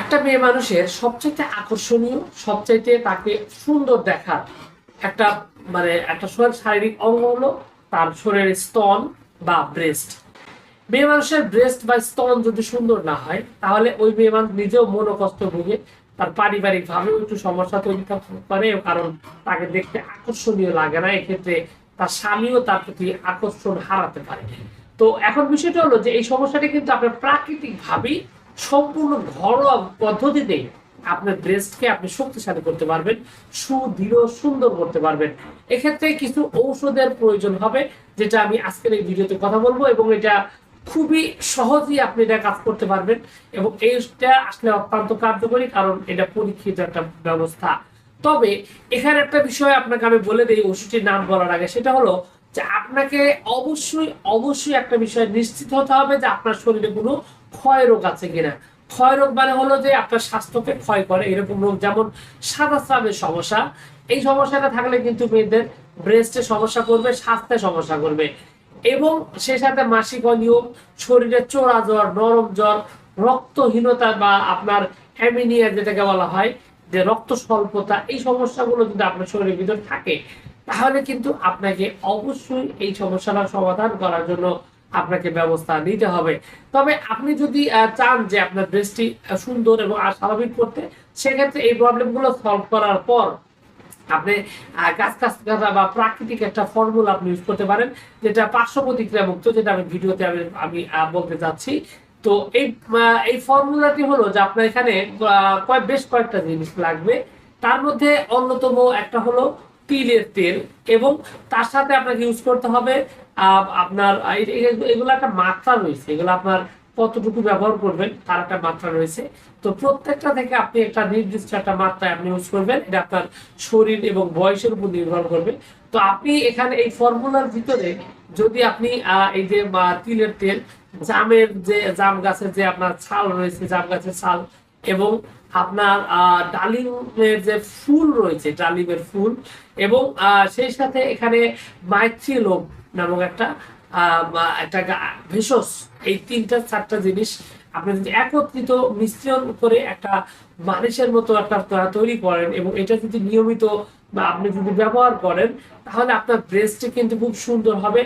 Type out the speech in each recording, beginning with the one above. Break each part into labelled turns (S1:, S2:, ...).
S1: একটা মেয়ে মানুষের সবচাইতে আকর্ষণীয়, সবচাইতে তাকে সুন্দর দেখার একটা মানে একটা শরীর শারীরিক অঙ্গ হলো তার শরীরের স্তন বা ব্রেস্ট মেয়ে মানুষের ব্রেস্ট বা স্তন যদি সুন্দর না হয়, তাহলে ওই মেয়ে মানুষ নিজেও মনোকষ্ট ভুগে, তার পারিবারিক ভাবেও একটু সমস্যা তৈরি করে, কারণ তাকে দেখতে আকর্ষণীয় লাগে না, এক্ষেত্রে তার স্বামীও তার প্রতি আকর্ষণ হারাতে পারে। তো এখন বিষয়টা হলো যে এই সমস্যাটি কিন্তু আপনার প্রাকৃতিক ভাবেই সম্পূর্ণ ঘরোয়া পদ্ধতিতে আপনার ব্রেস্টকে আপনি শক্তিশালী করতে পারবেন, সুদৃঢ়, সুন্দর করতে পারবেন। এক্ষেত্রে কিছু ঔষধের প্রয়োজন হবে, যেটা আমি আজকের এই ভিডিওতে কথা বলব এবং এটা খুবই সহজেই আপনি এটা কাজ করতে পারবেন এবং এইটা আসলে অত্যন্ত কার্যকরী কারণ এটা পরীক্ষিত একটা ব্যবস্থা। তবে এখানে একটা বিষয় আপনাকে আমি বলে দিই, ওষুধটির নাম বলার আগে, সেটা হলো যে আপনাকে অবশ্যই অবশ্যই একটা বিষয় নিশ্চিত হতে হবে যে আপনার শরীরে কোনো ক্ষয় রোগ আছে কিনা? ক্ষয় রোগ মানে হলো যে আপনার স্বাস্থ্যকে ক্ষয় করে, এরকম রোগ। যেমন সাদা স্রাবের সমস্যা, এই সমস্যাটা থাকলে কিন্তু মেয়েদের ব্রেস্টে সমস্যা করবে, স্বাস্থ্যে সমস্যা করবে। এবং সেই সাথে মাসিক অনিয়ম, শরীরে চোরা জ্বর, নরম জ্বর, রক্তহীনতা বা আপনার অ্যামিনিয়া যেটাকে বলা হয়, যে রক্ত স্বল্পতা, এই সমস্যাগুলো যদি আপনার শরীরের ভিতর থাকে, তাহলে কিন্তু আপনাকে অবশ্যই এই সমস্যাটা সমাধান করার জন্য আপনাকে ব্যবস্থা নিতে হবে। তবে আপনি যদি চান যে আপনার ব্রেস্টটি সুন্দর এবং স্বাভাবিক করতে, সেক্ষেত্রে এই প্রবলেমগুলো সলভ করার পর আপনি গাছ গাছ বা প্রাকৃতিক একটা ফর্মুলা আপনি ইউজ করতে পারেন, যেটা পার্শ্ব প্রতিক্রিয়া মুক্ত, যেটা আমি ভিডিওতে আমি আমি বলতে চাচ্ছি। তো এই এই ফর্মুলাটি হলো যে আপনার এখানে বেশ কয়েকটা জিনিস লাগবে। তার মধ্যে অন্যতম একটা হলো তিলের তেল এবং তার সাথে আপনাকে ইউজ করতে হবে আপনার এগুলো একটা মাত্রা রয়েছে, এগুলো আপনার কতটুকু ব্যবহার করবেন তার একটা মাত্রা রয়েছে। তো প্রত্যেকটা থেকে আপনি একটা নির্দিষ্ট একটা মাত্রায় আপনি ইউজ করবেন, এটা আপনার শরীর এবং বয়সের উপর নির্ভর করবে। তো আপনি এখানে এই ফর্মুলার ভিতরে যদি আপনি এই যে তিলের তেল, জামের যে, জাম গাছের যে আপনার ছাল রয়েছে, জাম গাছের ছাল এবং আপনার ডালিমের যে ফুল রয়েছে, ডালিমের ফুল, এবং সেই সাথে এখানে মাইথ্রিলোম নামক একটা একটা ভেষজ, এই তিনটা, চারটা জিনিস আপনি যদি একত্রিত মিশ্রণ করে একটা মানুষের মতো একটা তৈরি করেন এবং এটা যদি নিয়মিত বা আপনি যদি ব্যবহার করেন, তাহলে আপনার ব্রেস্টে কিন্তু খুব সুন্দর হবে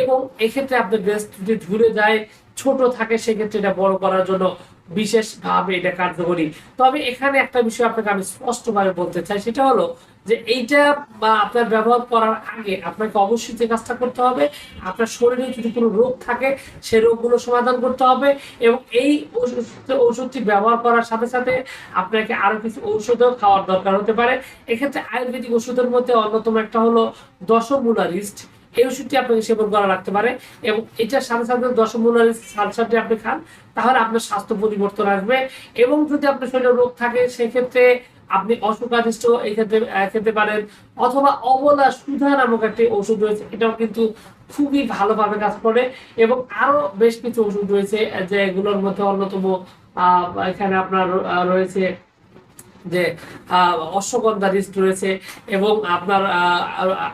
S1: এবং এক্ষেত্রে আপনার ব্রেস্ট যদি ঝুলে যায়, ছোট থাকে, সেক্ষেত্রে এটা বড় করার জন্য বিশেষভাবে এটা কার্যকরী। তবে এখানে একটা বিষয় আপনাকে আমি স্পষ্টভাবে বলতে চাই, সেটা হলো যে এইটা বা আপনার ব্যবহার করার আগে আপনাকে অবশ্যই যে কাজটা করতে হবে, আপনার শরীরে যদি কোনো রোগ থাকে সেই রোগগুলো সমাধান করতে হবে এবং এই ওষুধ- ওষুধটি ব্যবহার করার সাথে সাথে আপনাকে আরও কিছু ঔষধও খাওয়ার দরকার হতে পারে। এক্ষেত্রে আয়ুর্বেদিক ওষুধের মধ্যে অন্যতম একটা হলো দশমূলারিস্ট এই ওষুধটি আপনাকে সেবন করা রাখতে পারে এবং এটার সাথে সাথে দশমূলার সালসাটি আপনি খান, তাহলে আপনার স্বাস্থ্য পরিবর্তন আসবে। এবং যদি আপনার শরীরে রোগ থাকে, সেক্ষেত্রে আপনি অসুখাদিষ্ট এই ক্ষেত্রে খেতে পারেন অথবা অবলা সুধা নামক একটি ওষুধ রয়েছে, এটাও কিন্তু খুবই ভালোভাবে কাজ করে। এবং আরও বেশ কিছু ওষুধ রয়েছে, যেগুলোর মধ্যে অন্যতম এখানে আপনার রয়েছে যে অশ্বগন্ধা রিস্ট রয়েছে এবং আপনার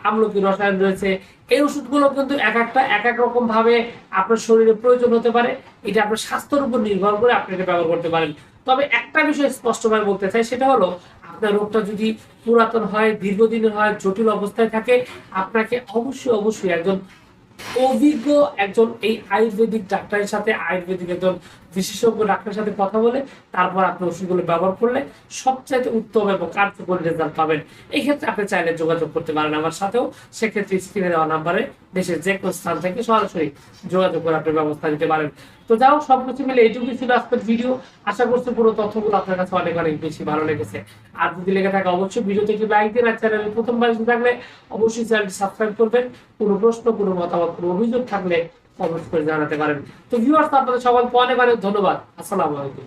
S1: আমলকি রসায়ন রয়েছে। এই ওষুধগুলো কিন্তু এক একটা, এক এক রকম ভাবে আপনার শরীরে প্রয়োজন হতে পারে। এটা আপনার স্বাস্থ্যের উপর নির্ভর করে আপনি এটা ব্যবহার করতে পারেন। তবে একটা বিষয় স্পষ্টভাবে বলতে চাই, সেটা হলো আপনার রোগটা যদি পুরাতন হয়, দীর্ঘদিনের হয়, জটিল অবস্থায় থাকে, আপনাকে অবশ্যই অবশ্যই একজন অভিজ্ঞ একজন এই আয়ুর্বেদিক ডাক্তারের সাথে, আয়ুর্বেদিক একজন বিশেষজ্ঞ ডাক্তারের সাথে কথা বলে, তারপর আপনি ওষুধগুলো ব্যবহার করলে সবচাইতে উত্তম এবং কার্যকরী রেজাল্ট পাবেন। এই ক্ষেত্রে আপনি চাইলে যোগাযোগ করতে পারেন আমার সাথেও। সেক্ষেত্রে স্ক্রিনে দেওয়া নাম্বারে দেশের যে কোনো স্থান থেকে সরাসরি যোগাযোগ করে আপনি ব্যবস্থা নিতে পারেন। তো যাও সব কিছু মিলে এইটুকুই ছিল আজকের ভিডিও আশা করছি পুরো তথ্যগুলো আপনার কাছে অনেক অনেক বেশি ভালো লেগেছে। আর যদি লেগে থাকে, অবশ্যই ভিডিওতে একটি লাইক দিন আর চ্যানেলে প্রথমবার থাকলে অবশ্যই চ্যানেলটি সাবস্ক্রাইব করবেন। কোনো প্রশ্ন, কোনো মতামত কোনো অভিযোগ থাকলে কমেন্ট করে জানাতে পারেন। তো ভিউয়ার্স আপনাদের সবাইকে অনেক অনেক ধন্যবাদ। আসসালামু আলাইকুম।